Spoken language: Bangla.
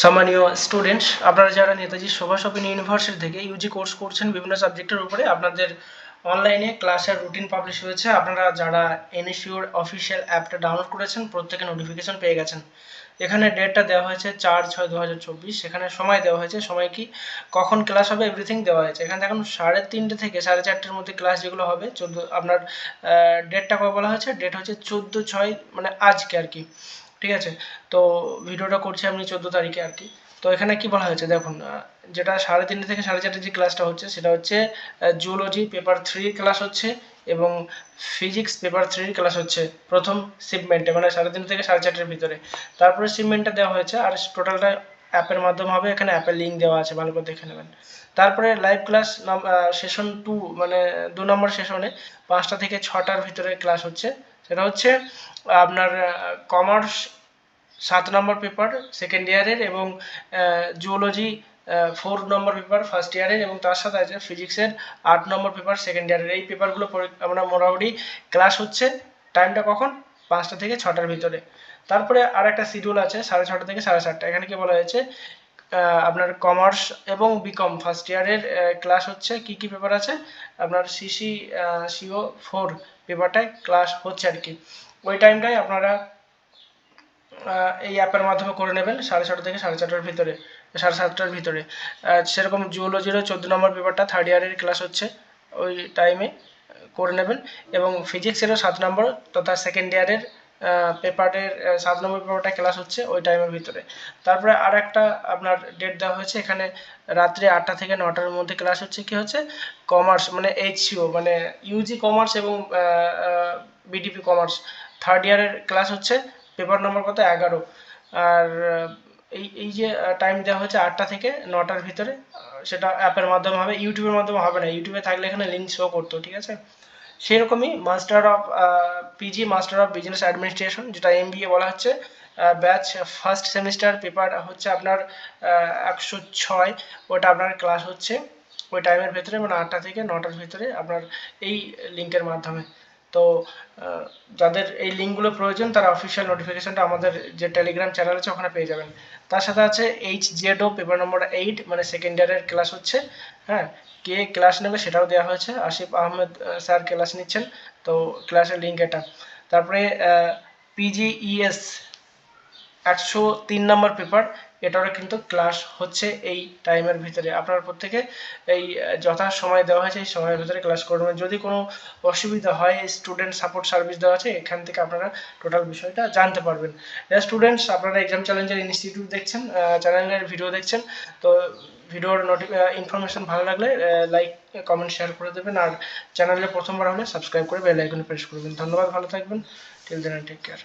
সম্মানীয় স্টুডেন্টস আপনারা যারা নেতাজি সুভাষ ওপেন ইউনিভার্সিটি থেকে ইউজি কোর্স করছেন বিভিন্ন সাবজেক্টের উপরে, আপনাদের অনলাইনে ক্লাসের রুটিন পাবলিশ হয়েছে। আপনারা যারা এনএসইউর অফিসিয়াল অ্যাপটা ডাউনলোড করেছেন, প্রত্যেকে নোটিফিকেশন পেয়ে গেছেন। এখানে ডেটটা দেওয়া হয়েছে চার ছয় দু হাজার চব্বিশ। এখানে সময় দেওয়া হয়েছে, সময় কি? কখন ক্লাস হবে? এভরিথিং দেওয়া হয়েছে। এখানে দেখুন, সাড়ে তিনটে থেকে সাড়ে চারটের মধ্যে ক্লাস যেগুলো হবে, চোদ্দ, আপনার ডেটটা কবে বলা হয়েছে? ডেট হচ্ছে চোদ্দ ছয় মানে আজকে আর কি। ঠিক আছে? তো ভিডিওটা করছি আমি চোদ্দ তারিখে আর কি। তো এখানে কি বলা হয়েছে? দেখুন যেটা সাড়ে তিনটে থেকে সাড়ে চারটে যে ক্লাসটা হচ্ছে, সেটা হচ্ছে জুলজি পেপার থ্রি ক্লাস হচ্ছে এবং ফিজিক্স পেপার থ্রির ক্লাস হচ্ছে প্রথম শিপমেন্টে মানে সাড়ে তিনটে থেকে সাড়ে চারটের ভিতরে। তারপরে শিপমেন্টটা দেওয়া হয়েছে আর টোটালটা অ্যাপের মাধ্যমে হবে। এখানে অ্যাপের লিঙ্ক দেওয়া আছে, ভালো করে দেখে নেবেন। তারপরে লাইভ ক্লাস সেশন টু মানে দু নম্বর সেশনে পাঁচটা থেকে ছটার ভিতরে ক্লাস হচ্ছে। সেটা হচ্ছে আপনার কমার্স সাত নম্বর পেপার সেকেন্ড ইয়ারের এবং zoology four number paper first ইয়ারের এবং তার সাথে আছে ফিজিক্সের আট নম্বর পেপার সেকেন্ড ইয়ারের এই পেপারগুলো আমরা মোটামুটি ক্লাস হচ্ছে টাইমটা কখন? পাঁচটা থেকে ছটার ভিতরে। তারপরে আর একটা শিডিউল আছে, সাড়ে ছটা থেকে সাড়ে সাতটা। এখানে কি বলা হয়েছে? আপনার কমার্স এবং বিকম ফার্স্ট ইয়ারের ক্লাস হচ্ছে কি কি পেপার আছে? আপনার সিসি সিও ফোর পেপারটায় ক্লাস হচ্ছে আর কি। ওই টাইমটাই আপনারা এই অ্যাপের মাধ্যমে করে নেবেন সাড়ে ছটা থেকে সাড়ে চারটার ভিতরে, সাড়ে সাতটার ভিতরে। সেরকম জুওলজিরও চোদ্দ নম্বর পেপারটা থার্ড ইয়ারের ক্লাস হচ্ছে, ওই টাইমে করে নেবেন। এবং ফিজিক্সেরও সাত নম্বর তথা সেকেন্ড ইয়ারের পেপারের সাত নম্বর পেপারটা ক্লাস হচ্ছে ওই টাইমের ভিতরে। তারপরে আর একটা আপনার ডেট দেওয়া হয়েছে, এখানে রাত্রে আটটা থেকে নটার মধ্যে ক্লাস হচ্ছে, কি হচ্ছে? কমার্স মানে এইচসিও মানে ইউজি কমার্স এবং বিডিপি কমার্স থার্ড ইয়ারের ক্লাস হচ্ছে পেপার নম্বর কত? এগারো। আর এই এই যে টাইম দেওয়া হচ্ছে আটটা থেকে নটার ভিতরে সেটা অ্যাপের মাধ্যমে হবে, ইউটিউবের মাধ্যমে হবে না। ইউটিউবে থাকলে এখানে লিঙ্ক শো করতো, ঠিক আছে? সেরকমই master of PG master of business administration যেটা এমবিএ বলা হচ্ছে ব্যাচ ফার্স্ট সেমিস্টার পেপার হচ্ছে আপনার একশো ছয়। ওটা আপনার ক্লাস হচ্ছে, ওই টাইমের ভেতরে মানে আটটা থেকে নটার ভিতরে আপনার এই লিঙ্কের মাধ্যমে। তো যাদের এই লিঙ্কগুলো প্রয়োজন, তারা অফিসিয়াল নোটিফিকেশনটা আমাদের যে টেলিগ্রাম চ্যানেল আছে, ওখানে পেয়ে যাবেন। তার সাথে আছে H ZO paper number eight মানে সেকেন্ড ইয়ারের ক্লাস হচ্ছে হ্যাঁ? কে ক্লাস নেবে সেটাও দেওয়া হয়েছে। আসিফ আহমেদ স্যার ক্লাস নিচ্ছেন, তো ক্লাসের লিঙ্ক এটা। তারপরে পিজিইএস একশো তিন নম্বর পেপার, এটারও কিন্তু ক্লাস হচ্ছে এই টাইমের ভিতরে। আপনার প্রত্যেকে এই যথা সময় দেওয়া হয়েছে, এই সময়ের ভিতরে ক্লাস করবেন যদি কোনো অসুবিধা হয় স্টুডেন্ট সাপোর্ট সার্ভিস দেওয়া আছে, এখান থেকে আপনারা টোটাল বিষয়টা জানতে পারবেন। স্টুডেন্টস আপনারা এক্সাম চ্যালেঞ্জের ইনস্টিটিউট দেখছেন চ্যানেলের ভিডিও দেখছেন, তো ভিডিওর নোটি ইনফরমেশন ভালো লাগলে লাইক কমেন্ট শেয়ার করে দেবেন। আর চ্যানেলে প্রথমবার হলে সাবস্ক্রাইব করে বেল আইকনে প্রেস করবেন। ধন্যবাদ, ভালো থাকবেন। Till then take care